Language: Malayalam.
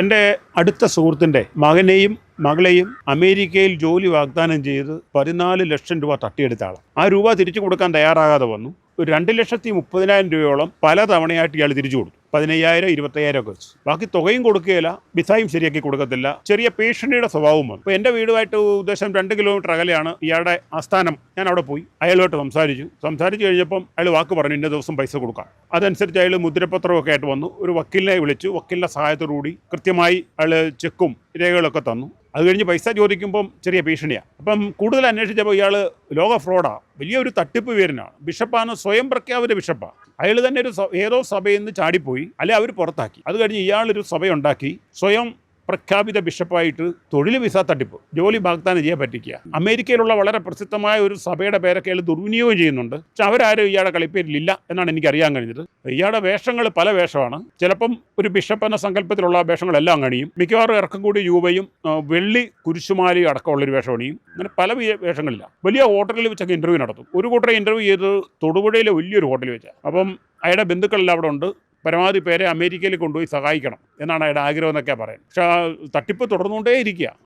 എന്റെ അടുത്ത സുഹൃത്തിന്റെ മകനെയും മകളെയും അമേരിക്കയിൽ ജോലി വാഗ്ദാനം ചെയ്ത് പതിനാല് ലക്ഷം രൂപ തട്ടിയെടുത്ത ആളാണ് ആ രൂപ തിരിച്ചു കൊടുക്കാൻ തയ്യാറാകാതെ വന്നു. ഒരു രണ്ട് ലക്ഷത്തി മുപ്പതിനായിരം രൂപയോളം പല തവണയായിട്ട് ഇയാൾ തിരിച്ചു കൊടുത്തു. പതിനയ്യായിരം ഇരുപത്തയ്യായിരം ഒക്കെ വെച്ച്. ബാക്കി തുകയും കൊടുക്കുകയില്ല വിസയും ശരിയാക്കി കൊടുക്കത്തില്ല. ചെറിയ പേഷ്യന്റിയുടെ സ്വഭാവം വന്നു. അപ്പോൾ എന്റെ വീടുമായിട്ട് ഉദ്ദേശം രണ്ട് കിലോമീറ്റർ അകലെയാണ് ഇയാളുടെ ആസ്ഥാനം. ഞാൻ അവിടെ പോയി. അയാളുമായിട്ട് സംസാരിച്ചു. സംസാരിച്ചു കഴിഞ്ഞപ്പം അയാൾ വാക്ക് പറഞ്ഞു ഇന്ന ദിവസം പൈസ കൊടുക്കാം. അതനുസരിച്ച് അയാൾ മുദ്രപത്രമൊക്കെ ആയിട്ട് വന്നു. ഒരു വക്കീലിനെ വിളിച്ചു. വക്കീലിന്റെ സഹായത്തോടുകൂടി കൃത്യമായി അയാൾ ചെക്കും രേഖകളൊക്കെ തന്നു. അത് കഴിഞ്ഞ് പൈസ ചോദിക്കുമ്പം ചെറിയ ഭീഷണിയാണ് അപ്പം കൂടുതൽ അന്വേഷിച്ചപ്പോൾ ഇയാൾ ലോക ഫ്രോഡാണ് വലിയൊരു തട്ടിപ്പ് വീരനാണ് ബിഷപ്പാണ് സ്വയം പ്രഖ്യാപിത ബിഷപ്പാണ് അയാൾ തന്നെ ഒരു ഏതോ സഭയിൽ നിന്ന് ചാടിപ്പോയി. അല്ലെ അവർ പുറത്താക്കി. അത് കഴിഞ്ഞ് ഇയാളൊരു സഭയുണ്ടാക്കി. സ്വയം പ്രഖ്യാപിത ബിഷപ്പായിട്ട് തൊഴിൽ വിസ തട്ടിപ്പ് ജോലി ചെയ്യാൻ പറ്റിക്കുക. അമേരിക്കയിലുള്ള വളരെ പ്രസിദ്ധമായ ഒരു സഭയുടെ പേരൊക്കെ അയാൾ ദുർവിനിയോഗം ചെയ്യുന്നുണ്ട്. പക്ഷെ അവരാരും ഇയാളുടെ കളിപ്പേരിലില്ല എന്നാണ് എനിക്ക് അറിയാൻ കഴിഞ്ഞത്. ഇയാളുടെ വേഷങ്ങൾ പല വേഷമാണ്. ചിലപ്പം ഒരു ബിഷപ്പ് എന്ന സങ്കല്പത്തിലുള്ള വേഷങ്ങളെല്ലാം കണിയും മിക്കവാറും ഇറക്കം കൂടി രൂപയും വെള്ളി കുരിശുമാലയും അടക്കമുള്ളൊരു വേഷം അണിയും അങ്ങനെ പല വേഷങ്ങളില്ല. വലിയ ഹോട്ടലിൽ വെച്ചൊക്കെ ഇന്റർവ്യൂ നടത്തും. ഒരു കൂട്ടരെ ഇന്റർവ്യൂ ചെയ്ത് തൊടുപുഴയിലെ വലിയൊരു ഹോട്ടലിൽ വെച്ചാൽ അപ്പം അയാളുടെ ബന്ധുക്കളെല്ലാം അവിടെ ഉണ്ട്. പരമാവധി പേരെ അമേരിക്കയിൽ കൊണ്ടുപോയി സഹായിക്കണം എന്നാണ് അയാളുടെ ആഗ്രഹം എന്നൊക്കെ പറയാൻ പക്ഷേ ആ തട്ടിപ്പ് തുടർന്നുകൊണ്ടേ ഇരിക്കുക